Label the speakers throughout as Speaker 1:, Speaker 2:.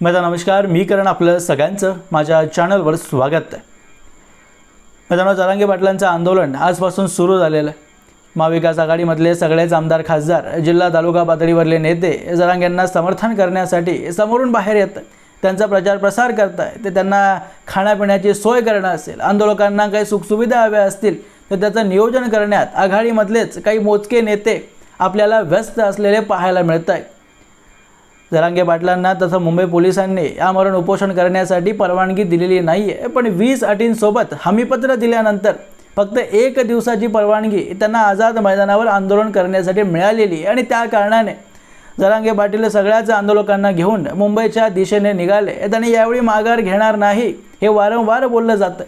Speaker 1: माझा नमस्कार मी करण आपलं सगळ्यांचं. माझ्या चॅनलवर स्वागत आहे. मित्रांनो जरांगे पाटलांचं आंदोलन आजपासून सुरू झालेलं आहे. महाविकास आघाडीमधले सगळेच आमदार खासदार जिल्हा तालुका पातळीवरले नेते जरांगेंना समर्थन करण्यासाठी समोरून बाहेर येत त्यांचा प्रचार प्रसार करताय ते त्यांना खाण्यापिण्याची सोय करणं असेल आंदोलकांना काही सुखसुविधा हव्या असतील तर त्याचं नियोजन करण्यात आघाडीमधलेच काही मोजके नेते आपल्याला व्यस्त असलेले पाहायला मिळत आहेत जरांगे पाटलांना तसं मुंबई पोलिसांनी आमरण उपोषण करण्यासाठी परवानगी दिलेली नाही आहे पण वीस अटींसोबत हमीपत्र दिल्यानंतर फक्त एक दिवसाची परवानगी त्यांना आझाद मैदानावर आंदोलन करण्यासाठी मिळालेली आणि त्या कारणाने जरांगे पाटील सगळ्याच आंदोलकांना घेऊन मुंबईच्या दिशेने निघाले त्यांनी यावेळी माघार घेणार नाही हे वारंवार बोललं जातं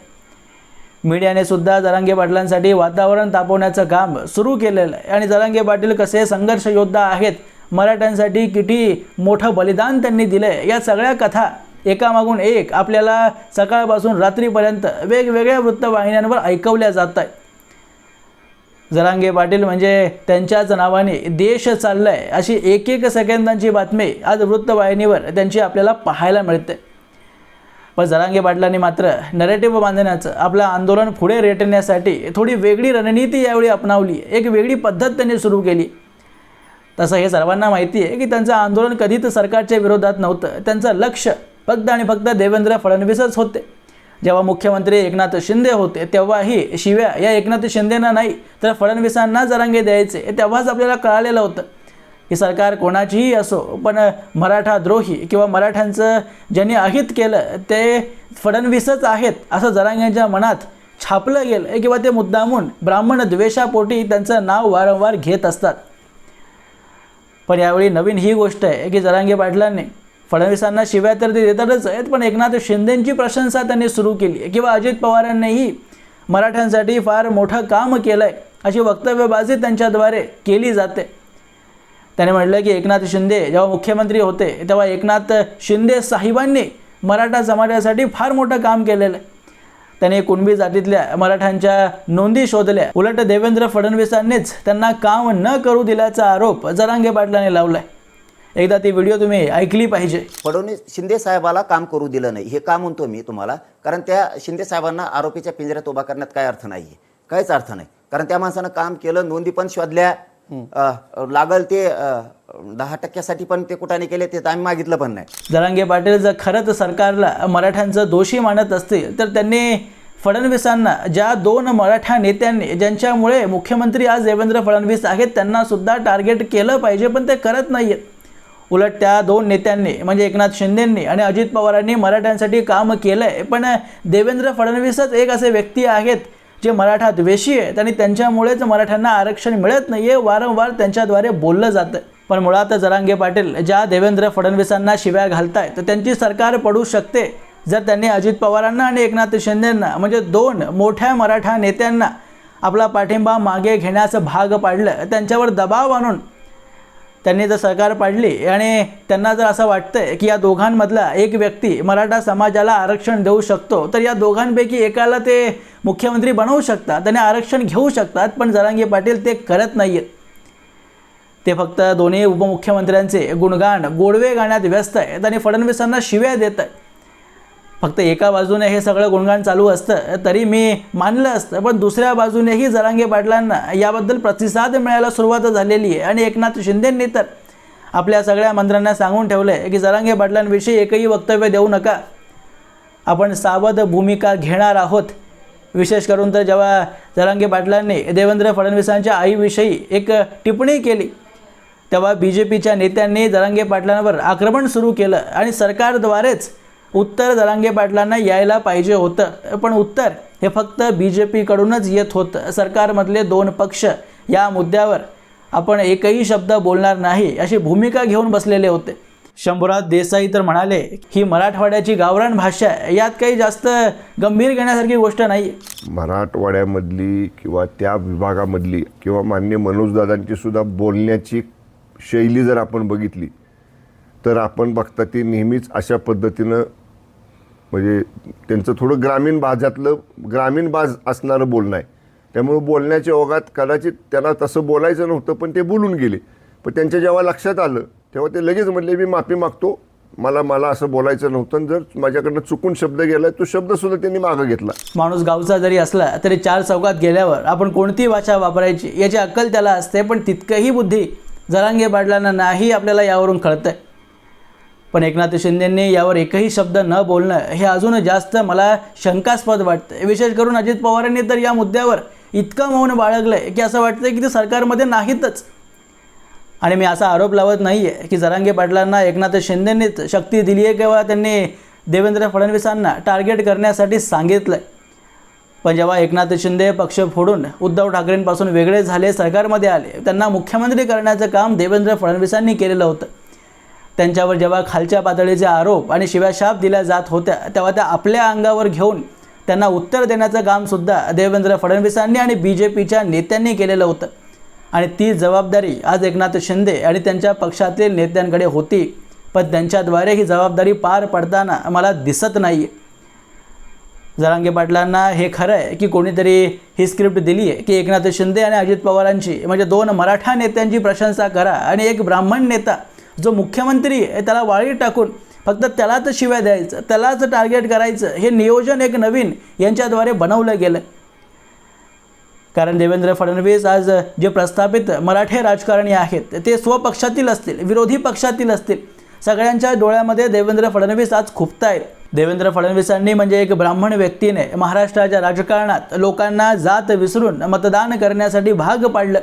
Speaker 1: मीडियाने सुद्धा जरांगे पाटलांसाठी वातावरण तापवण्याचं काम सुरू केलेलं आहे. आणि जरांगे पाटील कसे संघर्ष योद्धा आहेत मराठ्यांसाठी किती मोठं बलिदान त्यांनी दिलं आहे या सगळ्या कथा एकामागून एक आपल्याला सकाळपासून रात्रीपर्यंत वेगवेगळ्या वृत्तवाहिन्यांवर ऐकवल्या जात आहेत जरांगे पाटील म्हणजे त्यांच्याच नावाने देश चाललाय अशी एक एक सेकंदांची बातमी आज वृत्तवाहिनीवर त्यांची आपल्याला पाहायला मिळते. पण जरांगे पाटलांनी मात्र नरेटिव्ह बांधण्याचं आपलं आंदोलन पुढे रेटण्यासाठी थोडी वेगळी रणनीती यावेळी अपनावली. एक वेगळी पद्धत त्यांनी सुरू केली. तसं हे सर्वांना माहिती आहे की त्यांचं आंदोलन कधीच सरकारच्या विरोधात नव्हतं. त्यांचं लक्ष फक्त आणि फक्त देवेंद्र फडणवीसच होते. जेव्हा मुख्यमंत्री एकनाथ शिंदे होते तेव्हाही शिव्या या एकनाथ शिंदेना नाही तर फडणवीसांना जरांगे द्यायचे तेव्हाच आपल्याला कळालेलं होतं. की सरकार कोणाचीही असो पण मराठा द्रोही किंवा मराठ्यांचं ज्यांनी अहित केलं ते फडणवीसच आहेत असं जरांगेंच्या मनात छापलं गेलं किंवा ते मुद्दामून ब्राह्मण द्वेषापोटी त्यांचं नाव वारंवार घेत असतात. पण यावेळी नवीन ही गोष्ट आहे की जरांगे पाटलांनी फडणवीसांना शिव्या तर ते देतातच आहेत पण एकनाथ शिंदेंची प्रशंसा त्यांनी सुरू केली आहे. किंवा अजित पवारांनीही मराठ्यांसाठी फार मोठं काम केलं आहे अशी वक्तव्यबाजी त्यांच्याद्वारे केली जाते. त्याने म्हटलं की एकनाथ शिंदे जेव्हा मुख्यमंत्री होते तेव्हा एकनाथ शिंदे साहेबांनी मराठा समाजासाठी फार मोठं काम केलेलं आहे. त्यांनी कुणबी जातीतल्या मराठ्यांच्या नोंदी शोधल्या. उलट देवेंद्र फडणवीसांनीच त्यांना काम न करू दिल्याचा आरोप जरांगे पाटलांनी लावलाय. एकदा ती व्हिडिओ तुम्ही ऐकली पाहिजे.
Speaker 2: फडणवीस शिंदे साहेबाला काम करू दिलं नाही. हे का म्हणतो मी तुम्हाला? कारण त्या शिंदे साहेबांना आरोपीच्या पिंजऱ्यात उभा करण्यात काय अर्थ नाही काहीच अर्थ नाही. कारण त्या माणसानं काम केलं नोंदी पण शोधल्या लागल ते दहा टक्क्यासाठी पण ते कुठाने केले ते आम्ही मागितलं पण नाही.
Speaker 1: जरांगे पाटील जर खरंच सरकारला मराठ्यांचं दोषी मानत असतील तर त्यांनी फडणवीसांना ज्या दोन मराठा नेत्यांनी ज्यांच्यामुळे मुख्यमंत्री आज देवेंद्र फडणवीस आहेत त्यांना सुद्धा टार्गेट केलं पाहिजे पण ते करत नाही आहेत उलट त्या दोन नेत्यांनी म्हणजे एकनाथ शिंदेंनी आणि अजित पवारांनी मराठ्यांसाठी काम केलं आहे पण देवेंद्र फडणवीसच एक असे व्यक्ती आहेत जे मराठा द्वेषी आहेत आणि त्यांच्यामुळेच मराठ्यांना आरक्षण मिळत नाही हे वारंवार त्यांच्याद्वारे बोललं जातं पण मुळात जरांगे पाटील ज्या देवेंद्र फडणवीसांना शिव्या घालताय तर त्यांची सरकार पडू शकते. जर त्यांनी अजित पवारांना आणि एकनाथ शिंदेंना म्हणजे दोन मोठ्या मराठा नेत्यांना आपला पाठिंबा मागे घेण्याचं भाग पाडलं त्यांच्यावर दबाव आणून त्यांनी जर सरकार पाडली आणि त्यांना जर असं वाटतंय की या दोघांमधला एक व्यक्ती मराठा समाजाला आरक्षण देऊ शकतो तर या दोघांपैकी एकाला ते मुख्यमंत्री बनवू शकतात आणि आरक्षण घेऊ शकतात पण जरांगे पाटील ते करत नाही आहेत ते फक्त दोन्ही उपमुख्यमंत्र्यांचे गुणगान गोडवे गाण्यात व्यस्त आहेत आणि फडणवीसांना शिव्या देत आहेत. फक्त एका बाजूने हे सगळं गुणगान चालू असतं तरी मी मानलं असतं पण दुसऱ्या बाजूनेही जरांगे पाटलांना याबद्दल प्रतिसाद मिळायला सुरुवात झालेली आहे. आणि एकनाथ शिंदेंनी तर आपल्या सगळ्या मंत्र्यांना सांगून ठेवलं आहे की जरांगे पाटलांविषयी एकही वक्तव्य देऊ नका. आपण सावध भूमिका घेणार आहोत. विशेष करून तर जेव्हा जरांगे पाटलांनी देवेंद्र फडणवीसांच्या आईविषयी एक टिप्पणी केली तेव्हा बी जे पीच्या नेत्यांनी जरांगे पाटलांवर आक्रमण सुरू केलं आणि सरकारद्वारेच उत्तर जरांगे पाटलांना यायला पाहिजे होतं. पण उत्तर हे फक्त बी जे पीकडूनच येत होतं. सरकारमधले दोन पक्ष या मुद्द्यावर आपण एकही शब्द बोलणार नाही अशी भूमिका घेऊन बसलेले होते. शंभूराज देसाई तर म्हणाले ही मराठवाड्याची गावरान भाषा आहे. यात काही जास्त गंभीर घेण्यासारखी गोष्ट नाही.
Speaker 3: मराठवाड्यामधली किंवा त्या विभागामधली किंवा मान्य मनोजदादांची सुद्धा बोलण्याची शैली जर आपण बघितली तर आपण बघता ती नेहमीच अशा पद्धतीनं म्हणजे त्यांचं थोडं ग्रामीण भाजातलं ग्रामीण भाज असणारं बोलणं आहे. त्यामुळं बोलण्याच्या ओघात कदाचित त्यांना तसं बोलायचं नव्हतं पण ते बोलून गेले. पण त्यांच्या जेव्हा लक्षात आलं तेव्हा ते लगेच म्हटले मी माफी मागतो. मला मला असं बोलायचं नव्हतं. आणि जर माझ्याकडनं चुकून शब्द गेलाय तो शब्द सुद्धा त्यांनी मागं घेतला.
Speaker 1: माणूस गावचा जरी असला तरी चार चौकात गेल्यावर आपण कोणती भाषा वापरायची याची अक्कल त्याला असते पण तितकंही बुद्धी जरांगे पाटलांना नाही आपल्याला यावरून कळतंय. पण एकनाथ शिंदेंनी यावर एकही शब्द न बोलणं हे अजून जास्त मला शंकास्पद वाटतं विशेष करून अजित पवारांनी तर या मुद्द्यावर इतकं मौन बाळगलं आहे की असं वाटतं की ते सरकारमध्ये नाहीतच. आणि मी असा आरोप लावत नाही आहे की जरांगे पाटलांना एकनाथ शिंदेंनीच शक्ती दिली आहे किंवा त्यांनी देवेंद्र फडणवीसांना टार्गेट करण्यासाठी सांगितलं आहे पण जेव्हा एकनाथ शिंदे पक्ष फोडून उद्धव ठाकरेंपासून वेगळे झाले सरकारमध्ये आले त्यांना मुख्यमंत्री करण्याचं काम देवेंद्र फडणवीसांनी केलेलं होतं. त्यांच्यावर जेव्हा खालच्या पातळीचे आरोप आणि शिव्याशाप दिल्या जात होत्या तेव्हा त्या आपल्या अंगावर घेऊन त्यांना उत्तर देण्याचं कामसुद्धा देवेंद्र फडणवीसांनी आणि बी जे पीच्या नेत्यांनी केलेलं होतं. आणि ती जबाबदारी आज एकनाथ शिंदे आणि त्यांच्या पक्षातील नेत्यांकडे होती पण त्यांच्याद्वारे ही जबाबदारी पार पडताना मला दिसत नाही आहे जरांगे पाटलांना हे खरं आहे की कोणीतरी ही स्क्रिप्ट दिली आहे की एकनाथ शिंदे आणि अजित पवारांची म्हणजे दोन मराठा नेत्यांची प्रशंसा करा आणि एक ब्राह्मण नेता जो मुख्यमंत्री आहे त्याला वाळी टाकून फक्त त्यालाच शिव्या द्यायचं त्यालाच टार्गेट करायचं हे नियोजन एक नवीन यांच्याद्वारे बनवलं गेलं. कारण देवेंद्र फडणवीस आज जे प्रस्थापित मराठे राजकारणी आहेत ते स्वपक्षातील असतील विरोधी पक्षातील असतील सगळ्यांच्या डोळ्यामध्ये देवेंद्र फडणवीस आज खुपतायत. देवेंद्र फडणवीसांनी म्हणजे एक ब्राह्मण व्यक्तीने महाराष्ट्राच्या राजकारणात लोकांना जात विसरून मतदान करण्यासाठी भाग पाडलं.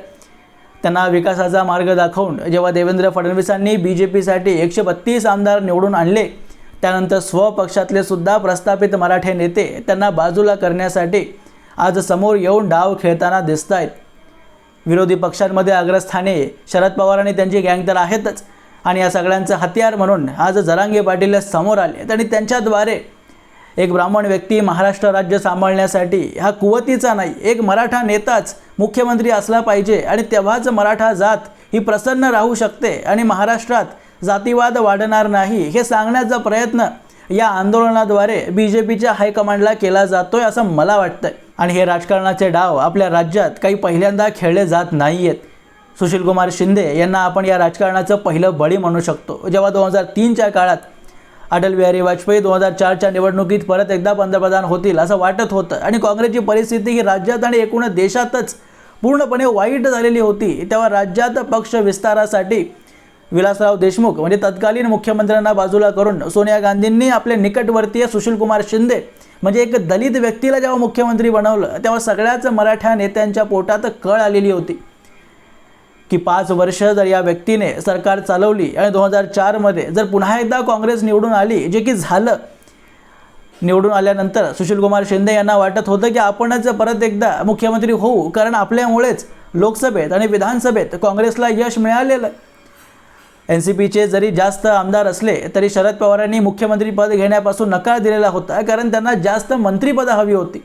Speaker 1: त्यांना विकासाचा मार्ग दाखवून जेव्हा देवेंद्र फडणवीसांनी बी जे पीसाठी एकशे बत्तीस आमदार निवडून आणले त्यानंतर स्वपक्षातले सुद्धा प्रस्थापित मराठे नेते त्यांना बाजूला करण्यासाठी आज समोर येऊन डाव खेळताना दिसत आहेत विरोधी पक्षांमध्ये अग्रस्थाने शरद पवार आणि त्यांची गँग तर आहेतच आणि या सगळ्यांचं हत्यार म्हणून आज जरांगे पाटील समोर आले आणि त्यांच्याद्वारे एक ब्राह्मण व्यक्ती महाराष्ट्र राज्य सांभाळण्यासाठी हा कुवतीचा नाही एक मराठा नेताच मुख्यमंत्री असला पाहिजे आणि तेव्हाच मराठा जात ही प्रसन्न राहू शकते आणि महाराष्ट्रात जातीवाद वाढणार नाही हे सांगण्याचा प्रयत्न या आंदोलनाद्वारे बी जे पीच्या हायकमांडला केला जातोय असं मला वाटतंय. आणि हे राजकारणाचे डाव आपल्या राज्यात काही पहिल्यांदा खेळले जात नाही आहेत सुशीलकुमार शिंदे यांना आपण या राजकारणाचं पहिलं बळी म्हणू शकतो. जेव्हा दोन हजार तीनच्या काळात अटल बिहारी वाजपेयी दोन हजार चारच्या निवडणुकीत परत एकदा पंतप्रधान होतील असं वाटत होतं. आणि काँग्रेसची परिस्थिती ही राज्यात आणि एकूण देशातच पूर्णपणे वाईट झालेली होती. तेव्हा राज्यात पक्ष विस्तारासाठी विलासराव देशमुख म्हणजे तत्कालीन मुख्यमंत्र्यांना बाजूला करून सोनिया गांधींनी आपले निकटवर्तीय सुशीलकुमार शिंदे म्हणजे एक दलित व्यक्तीला जेव्हा मुख्यमंत्री बनवलं तेव्हा सगळ्याच मराठा नेत्यांच्या पोटात कळ आलेली होती. की पाच वर्ष जर या व्यक्तीने सरकार चालवली आणि दोन हजार चारमध्ये जर पुन्हा एकदा काँग्रेस निवडून आली जे की झालं निवडून आल्यानंतर सुशीलकुमार शिंदे यांना वाटत होतं की आपणच परत एकदा मुख्यमंत्री होऊ कारण आपल्यामुळेच लोकसभेत आणि विधानसभेत काँग्रेसला यश मिळालेलं. एन सी पीचे जरी जास्त आमदार असले तरी शरद पवारांनी मुख्यमंत्रीपद घेण्यापासून नकार दिलेला होता कारण त्यांना जास्त मंत्रिपदं हवी होती.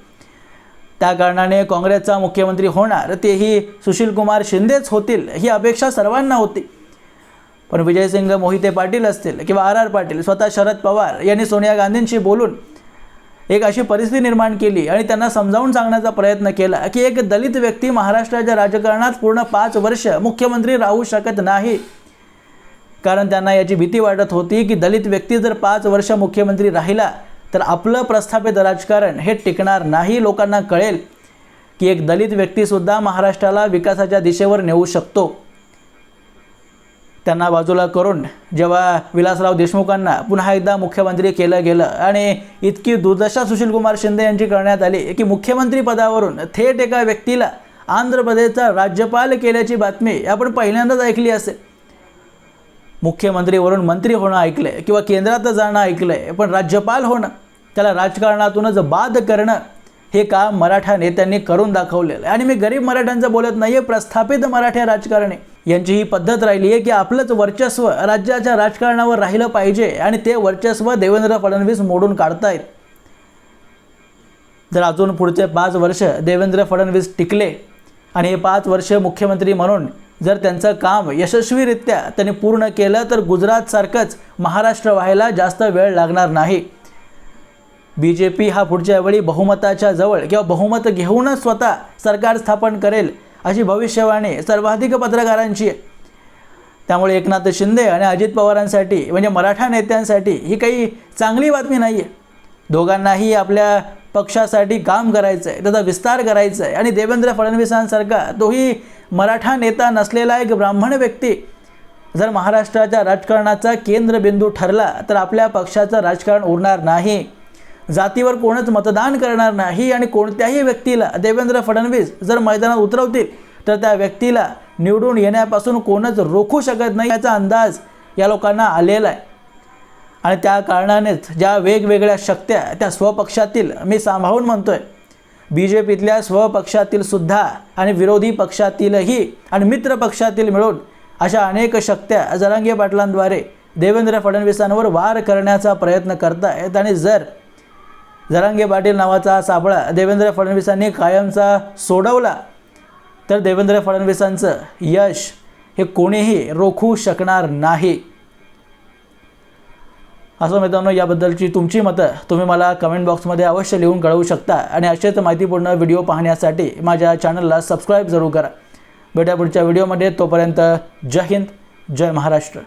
Speaker 1: त्या कारणाने काँग्रेसचा मुख्यमंत्री होणार तेही सुशीलकुमार शिंदेच होतील ही अपेक्षा सर्वांना होती. पण विजयसिंग मोहिते पाटील असतील किंवा आर आर पाटील स्वतः शरद पवार यांनी सोनिया गांधींशी बोलून एक अशी परिस्थिती निर्माण केली आणि त्यांना समजावून सांगण्याचा प्रयत्न केला की एक दलित व्यक्ती महाराष्ट्राच्या राजकारणात पूर्ण पाच वर्ष मुख्यमंत्री राहू शकत नाही. कारण त्यांना याची भीती वाटत होती की दलित व्यक्ती जर पाच वर्ष मुख्यमंत्री राहिला तर आपलं प्रस्थापित राजकारण हे टिकणार नाही लोकांना कळेल की एक दलित व्यक्तीसुद्धा महाराष्ट्राला विकासाच्या दिशेवर नेऊ शकतो. त्यांना बाजूला करून जेव्हा विलासराव देशमुखांना पुन्हा एकदा मुख्यमंत्री केलं गेलं आणि इतकी दुर्दशा सुशीलकुमार शिंदे यांची करण्यात आली की मुख्यमंत्री पदावरून थेट एका व्यक्तीला आंध्र प्रदेशचा राज्यपाल केल्याची बातमी आपण पहिल्यांदाच ऐकली असेल. मुख्यमंत्रीवरून मंत्री होणं ऐकलंय किंवा केंद्रात जाणं ऐकलंय पण राज्यपाल होणं त्याला राजकारणातूनच बाद करणं हे काम मराठा नेत्यांनी करून दाखवलेलं आहे. आणि मी गरीब मराठ्यांचं बोलत नाही आहे प्रस्थापित मराठा राजकारणी. यांची ही पद्धत राहिली आहे की आपलंच वर्चस्व राज्याच्या राजकारणावर राहिलं पाहिजे आणि ते वर्चस्व देवेंद्र फडणवीस मोडून काढतायत जर अजून पुढचे पाच वर्ष देवेंद्र फडणवीस टिकले आणि हे पाच वर्ष मुख्यमंत्री म्हणून जर त्यांचं काम यशस्वीरित्या त्यांनी पूर्ण केलं तर गुजरातसारखंच महाराष्ट्र व्हायला जास्त वेळ लागणार नाही. बी जे पी हा पुढच्या वेळी बहुमताच्या जवळ किंवा बहुमत घेऊनच स्वतः सरकार स्थापन करेल अशी भविष्यवाणी सर्वाधिक पत्रकारांची आहे. त्यामुळे एकनाथ शिंदे आणि अजित पवारांसाठी म्हणजे मराठा नेत्यांसाठी ही काही चांगली बातमी नाही आहे. दोघांनाही आपल्या पक्षासाठी काम करायचं आहे त्याचा विस्तार करायचा आहे आणि देवेंद्र फडणवीसांसारखा तोही मराठा नेता नसलेला एक ब्राह्मण व्यक्ती जर महाराष्ट्राच्या राजकारणाचा केंद्रबिंदू ठरला तर आपल्या पक्षाचं राजकारण उरणार नाही. जातीवर कोणच मतदान करणार नाही आणि कोणत्याही व्यक्तीला देवेंद्र फडणवीस जर मैदानात उतरवतील तर त्या व्यक्तीला निवडून येण्यापासून कोणच रोखू शकत नाही याचा अंदाज या लोकांना आलेला आहे. आणि त्या कारणानेच ज्या वेगवेगळ्या शक्त्या त्या स्वपक्षातील मी सांभाळून म्हणतो आहे बी जे पीतल्या स्वपक्षातील सुद्धा आणि विरोधी पक्षातीलही आणि मित्र पक्षातील मिळून अशा अनेक शक्त्या जरांगे पाटलांद्वारे देवेंद्र फडणवीसांवर वार करण्याचा प्रयत्न करतायत. आणि जर जरांगे पाटील नावाचा सापळा देवेंद्र फडणवीसांनी कायमचा सोडवला. तर देवेंद्र फडणवीसांचं यश हे कोणीही रोखू शकणार नाही. असं मित्रांनो याबद्दलची तुमची मतं तुम्ही मला कमेंट बॉक्समध्ये अवश्य लिहून कळवू शकता. आणि असेच माहितीपूर्ण व्हिडिओ पाहण्यासाठी माझ्या चॅनलला सबस्क्राईब जरूर करा. भेटा पुढच्या व्हिडिओमध्ये तोपर्यंत जय हिंद जय महाराष्ट्र.